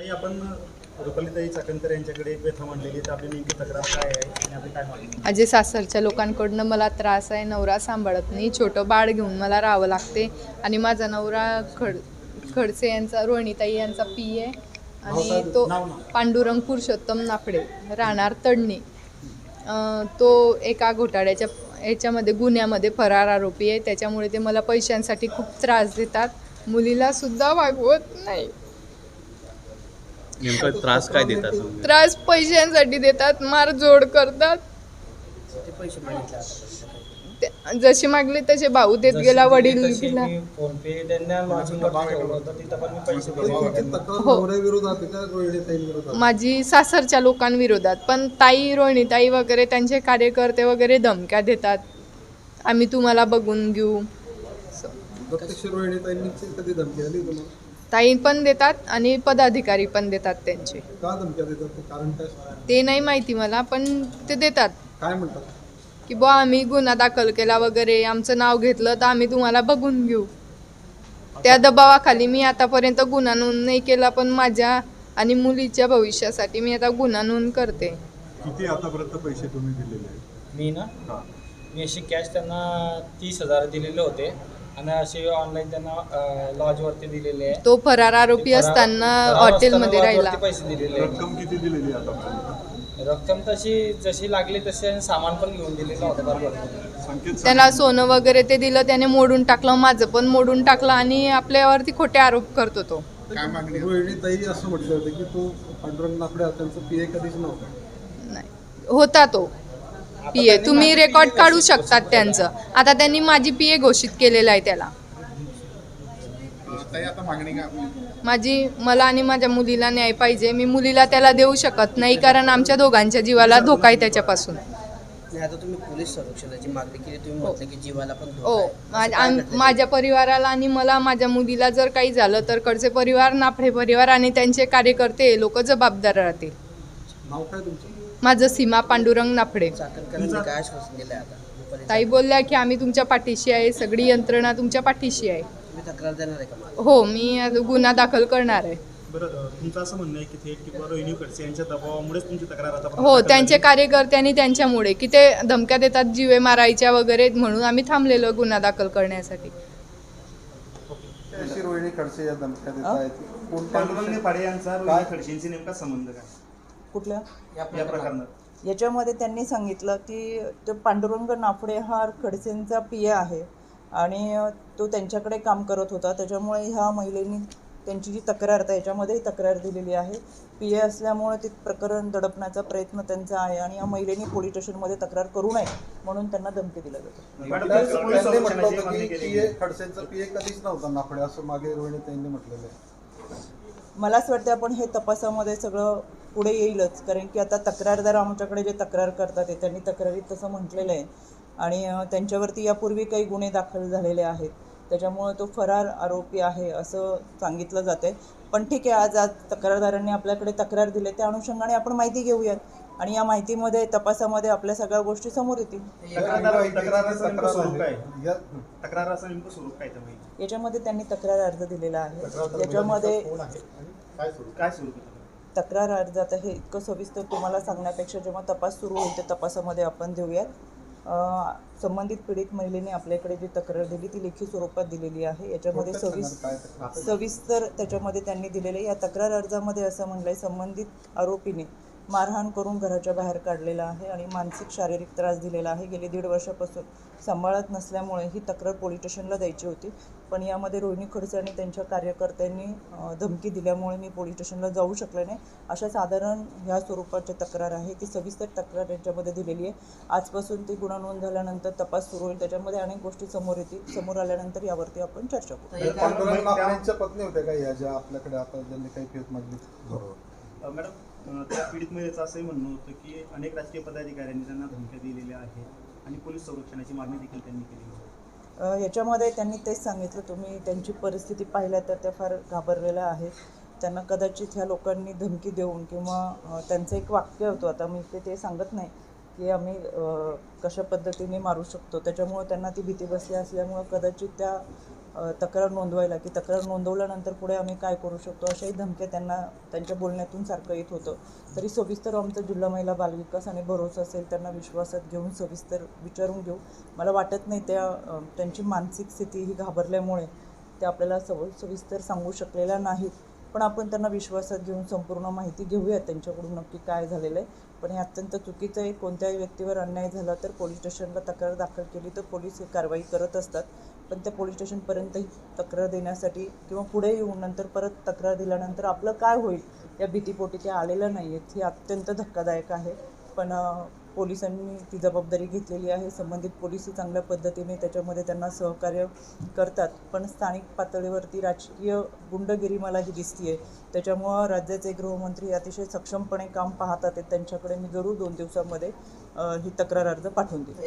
ताई आपण रुपालीताई चाकणकर यांच्याकडे व्यथा मांडलेली तर आपली नेमकी तक्रार काय आहे आणि आपली काय मागणी? माझे सासरच्या लोकांकडनं मला त्रास आहे नवरा सांभाळत नाही छोटं बाळ घेऊन मला राहावं लागते आणि माझा नवरा खड खडसे यांचा रोहिणीताई यांचा पी आहे आणि तो. पांडुरंग पुरुषोत्तम नाफडे राहणार तडणी. अं, तो एका घोटाळ्याच्या याच्यामध्ये गुन्ह्यामध्ये फरार आरोपी आहे. त्याच्यामुळे ते मला पैशांसाठी खूप त्रास देतात. मुलीला सुद्धा वागवत नाही. नेमका त्रास काय देतात? त्रास पैशांसाठी देतात मारझोड करतात. ते- जशी मागली तसे भाऊ देत गेला वडील दिला. फोन पे त्यांना लॉजिंग ठेवलं होतं तिथं पण मी पैसे तुमची दिले तक्रार हो. नवऱ्याविरोधात आहे का? रोहिणीताईंविरोधात माझी सासरच्या लोकांविरोधात पण ताई रोहिणीताई वगैरे त्यांचे कार्यकर्ते वगैरे धमक्या देतात. आम्ही तुम्हाला बघून घेऊ. प्रत्यक्ष रोहिणीताईंनी कधी धमकी आली तुम्हाला? ताई पण देतात आणि पदाधिकारी पण देतात त्यांचे. का धमक्या देतात? ते कारण काय ते नाही माहिती मला पण ते देतात. काय म्हणतात? की बुवा आम्ही गुन्हा दाखल केला वगैरे आमचं नाव घेतलं तर आम्ही तुम्हाला बघून घेऊ. त्या दबावाखाली मी आतापर्यंत गुन्हा नोंद नाही केला पण माझ्या आणि मुलीच्या भविष्यासाठी मी आता गुन्हा नोंद करते. किती आतापर्यंत पैसे तुम्ही दिलेले आहेत? मी ना? हा. मी अशी कॅश त्यांना तीस हजार दिलेले होते. आणि असे ऑनलाईन त्यांना लॉजवरती दिलेले आहे. तो फरार आरोपी असताना फरार हॉटेलमध्ये राहिला. पैसे दिलेले आहे. रक्कम किती दिलेली आहे आतापर्यंत रक्कम तशी जशी लागली तशी आणि सामान पण घेऊन दिलेलं होतं बरोबर. संकेत. त्याला सोनं वगैरे ते दिलं त्याने मोडून टाकलं माझं पण मोडून टाकलं आणि आपल्यावरती खोटे आरोप करतो तो. रोहिणीताई असं म्हटलं होतं की तो पांडुरंग नाफडे हा त्यांचं पी ए कधीच नव्हता. नाही. होता तो. P A. तुम्ही रेकॉर्ड काढू शकतात त्यांचं. आता त्यांनी माझी पी ए घोषित केलेलं आहे त्याला. माझी मला आणि माझ्या मुलीला न्याय पाहिजे. मी मुलीला त्याला देऊ शकत नाही कारण आमच्या दोघांच्या जीवाला धोका आहे त्याच्यापासून. नाही आता तुम्ही पोलीस संरक्षणाची मागणी केली. तुम्ही म्हटलं की जीवाला पण धोका हो. आहे. माझ्या परिवाराला आणि मला माझ्या मुलीला जर काही झालं तर कडचे परिवार नाफडे परिवार आणि त्यांचे कार्यकर्ते लोक जबाबदार राहतील. नाव काय तुमचं? माझं सीमा पांडुरंग नाफडे. काय आश्वासन आता? ताई बोलल्या की आम्ही तुमच्या पाठीशी आहे सगळी यंत्रणा तुमच्या पाठीशी आहे. तुम्ही तक्रार देणार आहे का मला? हो मी गुन्हा दाखल करणार आहे. बरं अं, तुमचं असं म्हणणं आहे की थेट किंवा रोहिणी खडसे यांच्या दबावामुळेच तुमची तक्रार आता हो त्यांचे कार्यकर्ते आणि त्यांच्यामुळे की ते धमक्या देतात जीवे मारायच्या वगैरे म्हणून आम्ही थांबलेलो गुन्हा दाखल करण्यासाठी. रोहिणी खडसे या धमक्या देत आहेत पांडुरंग फाडे यांचा रोहिणी खडसेंशी नेमका संबंध काय? कुठल्या या प्रकरणात? याच्यामध्ये त्यांनी सांगितलं की तो पांडुरंग नाफडे हा खडसेंचा पी ए आहे आणि तो त्यांच्याकडे काम करत होता. त्याच्यामुळे ह्या महिलेनी त्यांची जी तक्रार आहे याच्यामध्येही तक्रार दिलेली आहे. पी ए असल्यामुळे ते प्रकरण दडपण्याचा प्रयत्न त्यांचा आहे आणि या महिलेनी पोलीस स्टेशनमध्ये तक्रार करू नये म्हणून त्यांना धमकी दिलं जातं. मॅडम, त्यांनी पोलीस- पोलीस म्हटलं संरक्षणाची होतं मागणी की केली पी ए आहे. खडसेंचं पी ए कधीच नव्हता नाफडे असं मागे रोहिणीताईंनी म्हटलेलं आहे. मला असं वाटतं आपण हे तपासामध्ये सगळं पुढे येईलच. कारण की आता तक्रारदार आमच्याकडे जे तक्रार करतात ते त्यांनी तक्रारीत तसं म्हटलेलं आहे. आणि त्यांच्यावरती यापूर्वी काही गुन्हे दाखल झालेले आहेत. त्याच्यामुळे तो फरार आरोपी आहे असं सांगितलं जाते पण ठीक आहे आज आज तक्रारदारांनी आपल्याकडे तक्रार दिली. त्या अनुषंगाने आपण माहिती घेऊयात. आणि या माहितीमध्ये तपासामध्ये आपल्या सगळ्या गोष्टी समोर येतील. आहे. याच्यामध्ये त्यांनी तक्रार अर्ज दिलेला आहे. याच्यामध्ये काय स्वरूप आहे? तक्रार अर्ज आता हे इतकं सविस्तर तुम्हाला सांगण्यापेक्षा जेव्हा तपास सुरू होईल त्या तपासामध्ये आपण देऊयात. संबंधित पीडित महिलेने आपल्याकडे जी तक्रार दिली ती लेखी स्वरूपात दिलेली आहे. याच्यामध्ये सविस काय तक्रार? सविस्तर त्याच्यामध्ये त्यांनी दिलेले या तक्रार अर्जामध्ये असं म्हणलंय संबंधित आरोपीने मारहाण करून घराच्या बाहेर काढलेला आहे आणि मानसिक शारीरिक त्रास दिलेला आहे गेली दीड वर्षापासून सांभाळत नसल्यामुळे ही तक्रार पोलीस स्टेशनला द्यायची होती पण यामध्ये रोहिणी खडसे आणि त्यांच्या कार्यकर्त्यांनी धमकी दिल्यामुळे मी पोलीस स्टेशनला जाऊ शकले नाही अशा साधारण ह्या स्वरूपाची तक्रार आहे ती सविस्तर तक्रार यांच्यामध्ये दिलेली आहे आजपासून ती गुन्हा नोंद झाल्यानंतर तपास सुरू होईल त्याच्यामध्ये अनेक गोष्टी समोर येतील समोर आल्यानंतर यावरती आपण चर्चा करू पत्नी होत्या का या ज्या आपल्याकडे आता ज्यांनी काही मॅडम त्या पीडितमध्येच असंही म्हणणं होतं की अनेक राजकीय पदाधिकाऱ्यांनी त्यांना धमक्या दिलेल्या आहेत आणि पोलीस संरक्षणाची मागणी देखील त्यांनी केली आहे. याच्यामध्ये त्यांनी तेच सांगितलं तुम्ही त्यांची परिस्थिती पाहिल्या तर त्या फार घाबरलेल्या आहेत. त्यांना कदाचित ह्या लोकांनी धमकी देऊन किंवा त्यांचं एक वाक्य होतं आता मी ते ते सांगत नाही की आम्ही कशा पद्धतीने मारू शकतो. त्याच्यामुळं त्यांना ती भीती बसली असल्यामुळं कदाचित त्या तक्रार नोंदवायला की तक्रार नोंदवल्यानंतर पुढे आम्ही काय करू शकतो? अशाही धमक्या त्यांना त्यांच्या बोलण्यातून सारखं येत होतं. तरी सविस्तर आमचं जिल्हा महिला बालविकास आणि भरोसा असेल त्यांना विश्वासात घेऊन सविस्तर विचारून घेऊ. मला वाटत नाही त्या त्यांची मानसिक स्थिती ही घाबरल्यामुळे ते आपल्याला सव सविस्तर सांगू शकलेल्या नाहीत. पण आपण त्यांना विश्वासात घेऊन संपूर्ण माहिती घेऊयात त्यांच्याकडून नक्की काय झालेलं आहे पण हे अत्यंत चुकीचं आहे. कोणत्याही व्यक्तीवर अन्याय झाला तर पोलीस स्टेशनला तक्रार दाखल केली तर पोलीस ही कारवाई करत असतात. पण त्या पोलीस स्टेशनपर्यंत ही तक्रार देण्यासाठी किंवा पुढे येऊन नंतर परत तक्रार दिल्यानंतर आपलं काय होईल या भीतीपोटी ते आलेलं नाही आहेत ही अत्यंत धक्कादायक आहे. पण पोलिसांनी ती जबाबदारी घेतलेली आहे. संबंधित पोलिसही चांगल्या पद्धतीने त्याच्यामध्ये त्यांना सहकार्य करतात. पण स्थानिक पातळीवरती राजकीय गुंडगिरी मला ही आहे त्याच्यामुळं राज्याचे गृहमंत्री अतिशय सक्षमपणे काम पाहतात आहेत. त्यांच्याकडे मी जरूर दोन दिवसामध्ये ही तक्रार अर्ज पाठवून देईल